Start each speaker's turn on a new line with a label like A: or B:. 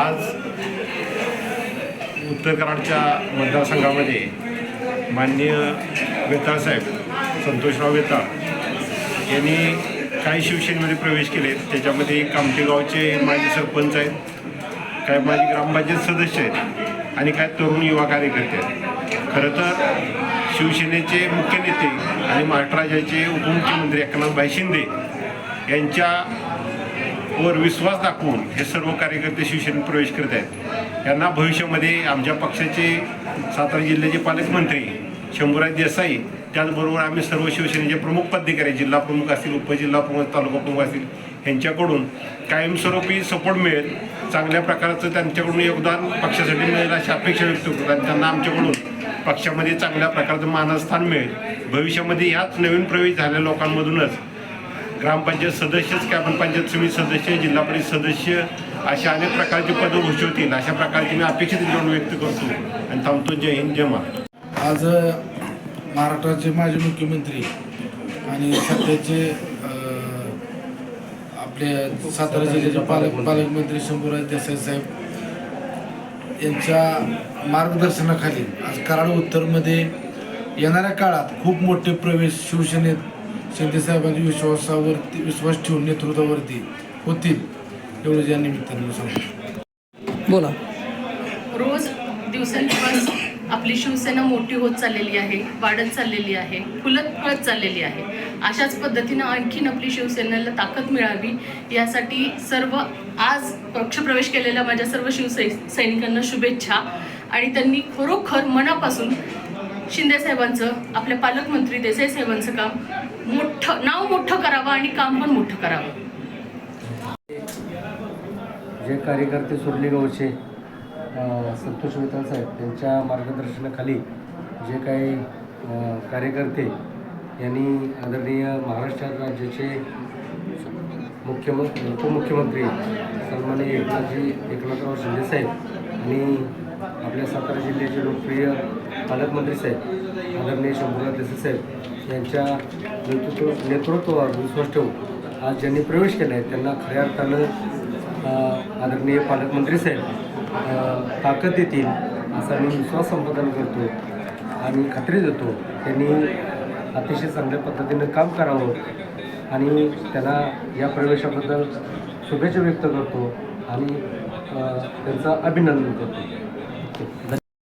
A: आज उत्तर कराडच्या मतदारसंघामध्ये माननीय वेताळसाहेब संतोषराव वेताळ यांनी काही शिवसेनेमध्ये प्रवेश केले त्याच्यामध्ये कामठेगावचे माजी सरपंच आहेत काही माजी ग्रामपंचायत सदस्य आहेत आणि काही तरुण युवा कार्यकर्ते आहेत. खरं तर शिवसेनेचे मुख्य नेते आणि महाराष्ट्र राज्याचे उपमुख्यमंत्री एकनाथभाई शिंदे यांच्या वर विश्वास दाखवून हे सर्व कार्यकर्ते शिवसेनेत प्रवेश करत आहेत. यांना भविष्यामध्ये आमच्या पक्षाचे सातारा जिल्ह्याचे पालकमंत्री शंभूराज देसाई त्याचबरोबर आम्ही सर्व शिवसेनेचे प्रमुख पदाधिकारी जिल्हा प्रमुख असतील उपजिल्हा प्रमुख तालुका प्रमुख असतील यांच्याकडून कायमस्वरूपी सपोर्ट मिळेल. चांगल्या प्रकारचं त्यांच्याकडून योगदान पक्षासाठी मिळेल अशी अपेक्षा व्यक्त करतो. आणि त्यांना आमच्याकडून पक्षामध्ये चांगल्या प्रकारचं मानस्थान मिळेल. भविष्यामध्ये ह्याच नवीन प्रवेश झालेल्या लोकांमधूनच ग्रामपंचायत सदस्यच कॅबन पंचायत समिती सदस्य जिल्हा परिषद सदस्य अशा अनेक प्रकारची पदं भूषवतील होतील. अशा प्रकारची मी अपेक्षित त्यांच्याकडून व्यक्त करतो. आणि थांबतो. जय हिंद जय महाराष्ट्र.
B: आज महाराष्ट्राचे माजी मुख्यमंत्री आणि सध्याचे आपले सातारा जिल्ह्याचे पालक पालकमंत्री शंभूराज देसाई साहेब यांच्या मार्गदर्शनाखाली आज कराड उत्तरमध्ये येणाऱ्या काळात खूप मोठे प्रवेश शिवसेनेत शिंदेसाहेबांच्या विश्वासावरती विश्वास ठेवून नेतृत्वावरती होतील एवढं या निमित्ताने सांगतो.
C: बोला.
D: रोज दिवसेंदिवस आपली शिवसेना मोठी होत चाललेली आहे वाढत चाललेली आहे फुलत फुलत चाललेली आहे. अशाच पद्धतीनं आणखीन आपली शिवसेनेला ताकद मिळावी यासाठी सर्व आज पक्षप्रवेश केलेल्या माझ्या सर्व शिवसै सैनिकांना शुभेच्छा. आणि त्यांनी खरोखर मनापासून शिंदे साहेबांचं आपल्या पालकमंत्री देसाई साहेबांचं काम मोठं नाव मोठं करावं आणि काम पण मोठं करावं.
E: जे कार्यकर्ते सुरली गावचे संतोष वेताळ साहेब त्यांच्या मार्गदर्शनाखाली जे काही कार्यकर्ते यांनी आदरणीय महाराष्ट्र राज्याचे मुख्यमंत्री उपमुख्यमंत्री सन्माननीय एकनाथजी एकनाथराव शिंदेसाहेब आणि आपल्या सातारा जिल्ह्याचे लोकप्रिय पालकमंत्री साहेब आदरणीय शंभूराज देसाई साहेब यांच्या नेतृत्व नेतृत्वावर विश्वास ठेवून आज ज्यांनी प्रवेश केला आहे त्यांना खऱ्या अर्थानं आदरणीय पालकमंत्री साहेब ताकद देतील असा मी विश्वास संपादन करतो आणि खात्री देतो त्यांनी अतिशय चांगल्या पद्धतीनं काम करावं आणि त्यांना या प्रवेशाबद्दल शुभेच्छा व्यक्त करतो आणि त्यांचं अभिनंदन करतो. ಓಕೆ ಧನ್ಯವಾದ